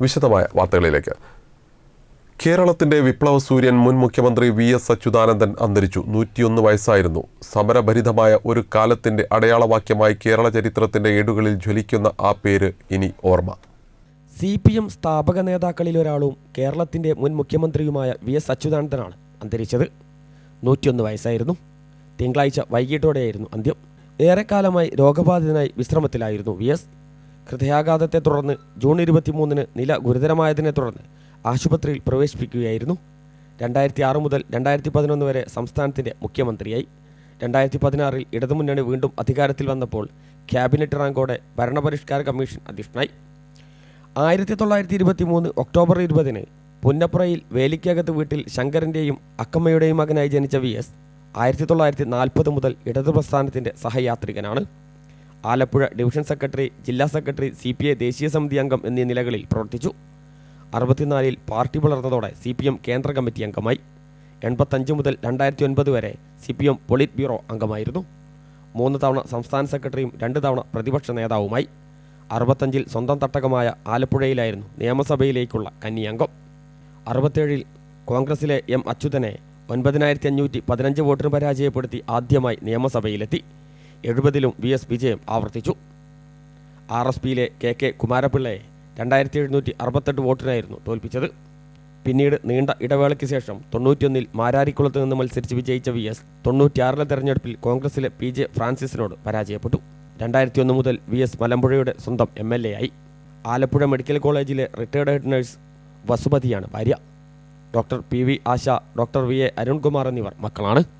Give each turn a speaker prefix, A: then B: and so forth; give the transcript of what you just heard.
A: വിശദമായ വാർത്തകളിലേക്ക്. കേരളത്തിന്റെ വിപ്ലവ സൂര്യൻ മുൻ മുഖ്യമന്ത്രി വി എസ് അച്യുതാനന്ദൻ അന്തരിച്ചു. നൂറ്റിയൊന്ന് വയസ്സായിരുന്നു. സമരഭരിതമായ ഒരു കാലത്തിന്റെ അടയാളവാക്യമായി കേരള ചരിത്രത്തിന്റെ ഏടുകളിൽ ജ്വലിക്കുന്ന ആ പേര് ഇനി ഓർമ്മ.
B: സി പി എം സ്ഥാപക നേതാക്കളിലൊരാളും കേരളത്തിന്റെ മുൻ മുഖ്യമന്ത്രിയുമായ വി എസ് അച്യുതാനന്ദനാണ് അന്തരിച്ചത്. നൂറ്റിയൊന്ന് വയസ്സായിരുന്നു. തിങ്കളാഴ്ച വൈകിട്ടോടെയായിരുന്നു അന്ത്യം. ഏറെക്കാലമായി രോഗബാധിതനായി വിശ്രമത്തിലായിരുന്നു വി എസ്. ഹൃദയാഘാതത്തെ തുടർന്ന് ജൂൺ ഇരുപത്തിമൂന്നിന് നില ഗുരുതരമായതിനെ തുടർന്ന് ആശുപത്രിയിൽ പ്രവേശിപ്പിക്കുകയായിരുന്നു. രണ്ടായിരത്തി ആറ് മുതൽ രണ്ടായിരത്തി പതിനൊന്ന് വരെ സംസ്ഥാനത്തിന്റെ മുഖ്യമന്ത്രിയായി. രണ്ടായിരത്തി പതിനാറിൽ ഇടതുമുന്നണി വീണ്ടും അധികാരത്തിൽ വന്നപ്പോൾ ക്യാബിനറ്റ് റാങ്കോടെ ഭരണപരിഷ്കാര കമ്മീഷൻ അധ്യക്ഷനായി. ആയിരത്തി തൊള്ളായിരത്തി ഇരുപത്തി മൂന്ന് ഒക്ടോബർ ഇരുപതിന് പുന്നപ്രയിൽ വേലിക്കകത്ത് വീട്ടിൽ ശങ്കരന്റെയും അക്കമ്മയുടെയും മകനായി ജനിച്ച വി എസ് ആയിരത്തി തൊള്ളായിരത്തി നാൽപ്പത് മുതൽ ഇടതു പ്രസ്ഥാനത്തിന്റെ സഹയാത്രികനാണ്. ആലപ്പുഴ ഡിവിഷൻ സെക്രട്ടറി ജില്ലാ സെക്രട്ടറി സി പി ഐ ദേശീയ സമിതി അംഗം എന്നീ നിലകളിൽ പ്രവർത്തിച്ചു. അറുപത്തിനാലിൽ പാർട്ടി വളർന്നതോടെ സി പി എം കേന്ദ്ര കമ്മിറ്റി അംഗമായി. എൺപത്തഞ്ച് മുതൽ രണ്ടായിരത്തി ഒൻപത് വരെ C P M polit bureau അംഗമായിരുന്നു. മൂന്ന് തവണ സംസ്ഥാന സെക്രട്ടറിയും രണ്ട് തവണ പ്രതിപക്ഷ നേതാവുമായി. അറുപത്തഞ്ചിൽ സ്വന്തം തട്ടകമായ ആലപ്പുഴയിലായിരുന്നു നിയമസഭയിലേക്കുള്ള കന്നിയംഗം അറുപത്തേഴിൽ കോൺഗ്രസിലെ എം അച്യുതനെ ഒൻപതിനായിരത്തി അഞ്ഞൂറ്റി പതിനഞ്ച് വോട്ടിന് പരാജയപ്പെടുത്തി ആദ്യമായി നിയമസഭയിലെത്തി. എഴുപതിലും വി എസ് വിജയം ആവർത്തിച്ചു. ആർ എസ് പിയിലെ കെ കെ കുമാരപിള്ളയെ രണ്ടായിരത്തി എഴുന്നൂറ്റി അറുപത്തെട്ട് വോട്ടിനായിരുന്നു തോൽപ്പിച്ചത്. പിന്നീട് നീണ്ട ഇടവേളയ്ക്ക് ശേഷം തൊണ്ണൂറ്റിയൊന്നിൽ മാരാരിക്കുളത്ത് നിന്ന് മത്സരിച്ച് വിജയിച്ച വി എസ് തൊണ്ണൂറ്റിയാറിലെ തെരഞ്ഞെടുപ്പിൽ കോൺഗ്രസിലെ പി ജെ ഫ്രാൻസിസിനോട് പരാജയപ്പെട്ടു. രണ്ടായിരത്തി ഒന്ന് മുതൽ വി എസ് മലമ്പുഴയുടെ സ്വന്തം എം എൽ എ ആയി. ആലപ്പുഴ മെഡിക്കൽ കോളേജിലെ റിട്ടയർഡ് ഹെഡ് നഴ്സ് വസുമതിയാണ് ഭാര്യ. Doctor P V Asha doctor V A Arunkumar എന്നിവർ മക്കളാണ്.